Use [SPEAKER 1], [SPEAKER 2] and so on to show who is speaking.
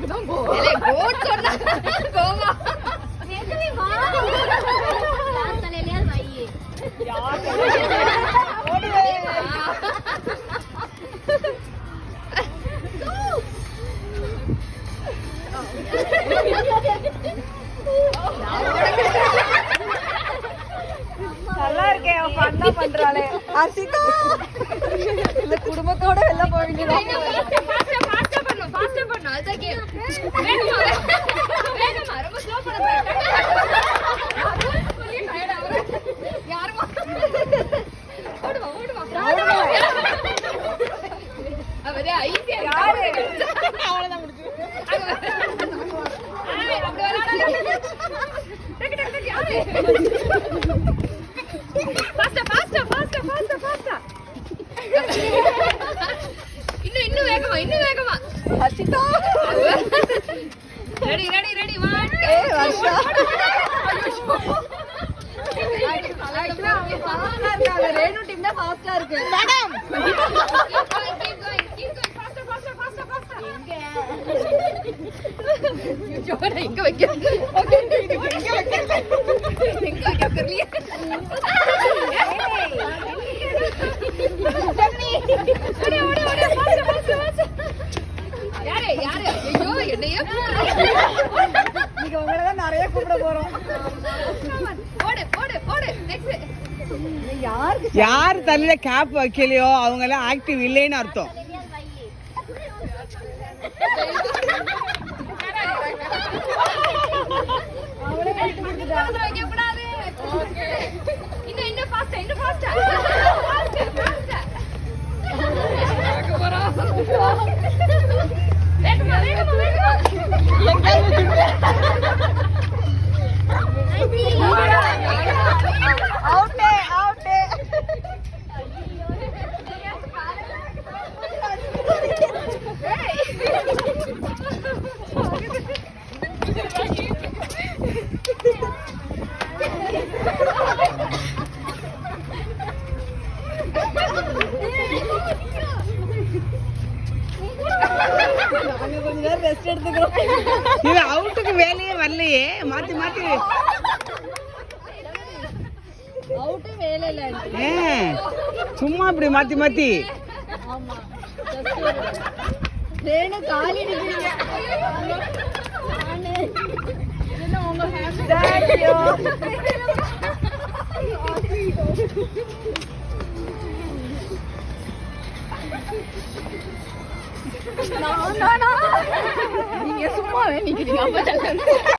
[SPEAKER 1] உங்களுக்கு தான் கோ
[SPEAKER 2] ஏலே, கோட் சொன்னா கோவா
[SPEAKER 1] நல்லா இருக்கேன் அவன் பண்ணா பண்றாளே. அசிதா இந்த குடும்பத்தோட வெளில போயிடுறோம்
[SPEAKER 2] FASTag FASTag FASTag FASTag FASTag ഇന്നു ഇന്നു വേഗമാ ഇന്നു
[SPEAKER 1] വേഗമാ.
[SPEAKER 2] ரெடி ரெடி ரெடி ஒன்
[SPEAKER 1] ஏய் வர்ஷா. ரேணு டீம் தான் ஃபாஸ்டா இருக்கு. மேடம்
[SPEAKER 2] இங்க வைக்க. வைக்க?
[SPEAKER 1] நீங்க உங்களை தான் நிறைய கூப்பிட போறோம்.
[SPEAKER 2] போடு போடு போடு. நெக்ஸ்ட்
[SPEAKER 1] யாருக்கு
[SPEAKER 3] யார் தலையில கேப் வைக்கலையோ அவங்க எல்லாம் ஆக்டிவ் இல்லைன்னு அர்த்தம்.
[SPEAKER 2] வைக்க கூடாது இன்னும் இன்னும் ஃபாஸ்டா இன்னும் ஃபாஸ்டா ஃபாஸ்டா வேகமா வேகமா வேகமா
[SPEAKER 1] அவுட்டே அவுட்டே நாங்க கொஞ்ச நேரம் ரெஸ்ட் எடுத்துக்கிறோம்
[SPEAKER 3] இது அவுட்டுக்கு வேலையே வரலையே. மாத்தி மாத்தி.
[SPEAKER 1] அவுட்டே வேலை
[SPEAKER 3] சும்மா இப்படி மாத்தி மாத்தி.
[SPEAKER 1] ஆமா. காலி 안녕하세요. 나나 나. 이게 속마음이 그냥 아프잖아.